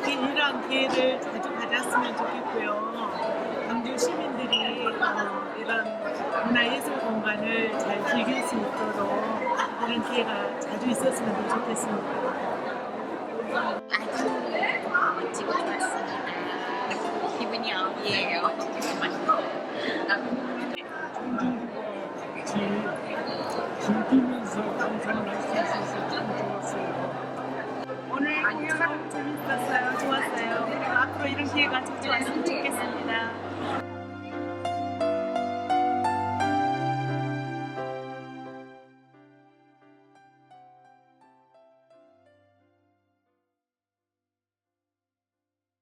이게 이런 기회를 자주 가졌으면 좋겠고요. 광주 시민들이 어, 이런 문화예술 공간을 잘 즐길 수 있도록 그런 기회가 자주 있었으면 좋겠습니다. 아주 멋지고 좋았습니다. 기분이 업이에요. 맛있어요. 춤 추고 즐기면서 감상을 할수 공연 재밌었어요. 좋았어요. 앞으로 이런 기회가 자주 왔으면 좋겠습니다.